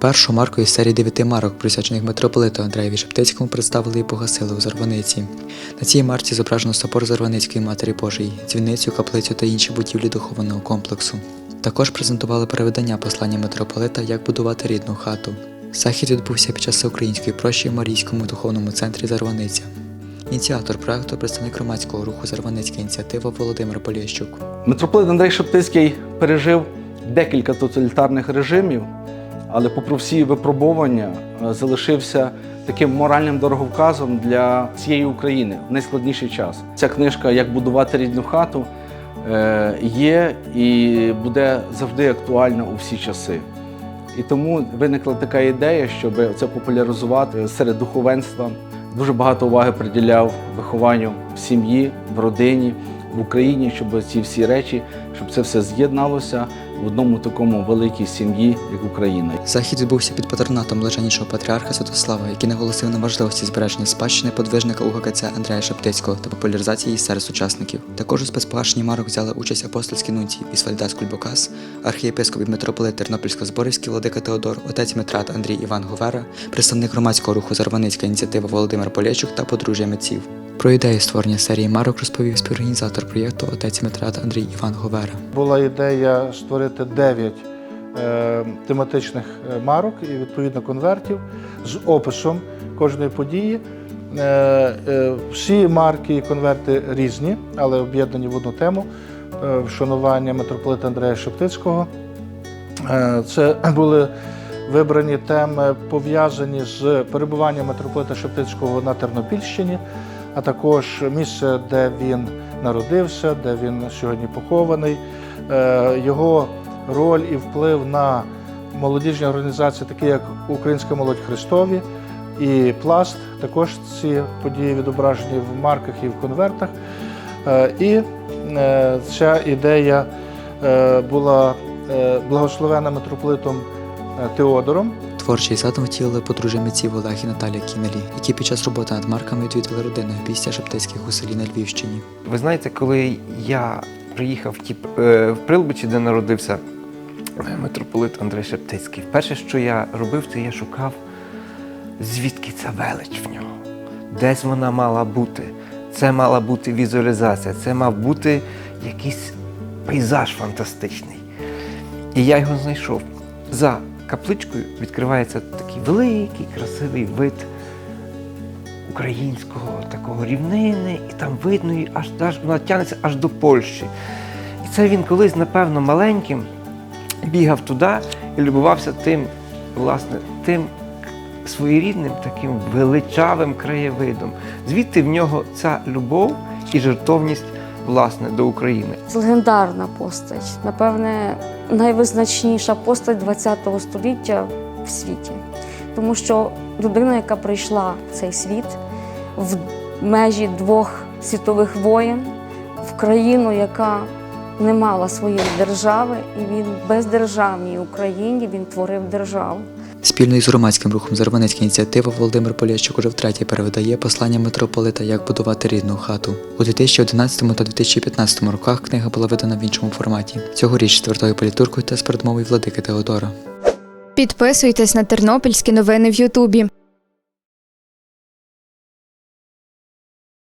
Першу марку із серії дев'яти марок, присвячених митрополиту Андреєві Шептицькому, представили і погасили у Зарваниці. На цій марці зображено собор Зарваницької Матері Божої, дзвіницю, каплицю та інші будівлі духовного комплексу. Також презентували переведення послання митрополита Як будувати рідну хату. Захід відбувся під час всеукраїнської прощі в Марійському духовному центрі Зарваниця. Ініціатор проекту представник громадського руху Зарваницька ініціатива Володимир Поліщук. Митрополит Андрей Шептицький пережив декілька тоталітарних режимів, але попри всі випробування е, залишився таким моральним дороговказом для всієї України в найскладніший час. Ця книжка Як будувати рідну хату е, є і буде завжди актуальна у всі часи. І тому виникла така ідея, щоб це популяризувати серед духовенства. Дуже багато уваги приділяв вихованню в сім'ї, в родині, в Україні, щоб ці всі речі, щоб це все з'єдналося в одному такому великій сім'ї, як Україна. Захід відбувся під патронатом блаженнішого патріарха Святослава, який наголосив на важливості збереження спадщини подвижника УГКЦ Андрея Шептицького та популяризації її серед учасників. Також у спецпогашенні марок взяли участь апостольські нунці Ісвальдас Кульбокас, архієпископ і митрополит Тернопільсько-Зборівський владика Теодор, отець Митрат Андрій Іван Говера, представник громадського руху Зарваницька ініціатива Володимир Полєчук та подружжя митців. Про ідею створення серії марок розповів співорганізатор проєкту отець Митрат Андрій Іван Говера. Була ідея створити 9 е, тематичних е, марок і відповідно конвертів з описом кожної події. Е, е, всі марки і конверти різні, але об'єднані в одну тему е, вшанування митрополита Андрея Шептицького. Е, це були вибрані теми, пов'язані з перебуванням митрополита Шептицького на Тернопільщині, а також місце, де він народився, де він сьогодні похований, е, його роль і вплив на молодіжні організації, такі як Українська молодь Христові і Пласт. Також ці події відображені в марках і в конвертах. Е, І е, ця ідея була благословена митрополитом Теодором. Творчий задум втілили подружжя митців Олег і Наталія Кінелі, які під час роботи над марками відвідали родину після Шептицьких у селі на Львівщині. Ви знаєте, коли я приїхав в, ті, е, в Прилбичі, де народився е, митрополит Андрей Шептицький, перше, що я робив, це я шукав, звідки ця велич в нього, десь вона мала бути. Це мала бути візуалізація, це мав бути якийсь пейзаж фантастичний. І я його знайшов. За капличкою відкривається такий великий, красивий вид українського такого рівнини, і там видно, і аж, аж вона тягнеться аж до Польщі. І це він колись, напевно, маленьким бігав туди і любувався тим, власне, тим своєрідним таким величавим краєвидом. Звідти в нього ця любов і жертовність власне до України. Легендарна постать, напевне, найвизначніша постать ХХ століття в світі. Тому що людина, яка прийшла в цей світ в межі двох світових воєн, в країну, яка не мала своєї держави, і він в бездержавній Україні він творив державу. Спільно із громадським рухом Зарваницька ініціатива Володимир Полєщук уже втретє перевидає послання митрополита Як будувати рідну хату. У 2011 та 2015 роках книга була видана в іншому форматі. Цьогоріч з твердою політуркою та з передмовою владики Теодора. Підписуйтесь на тернопільські новини в Ютубі.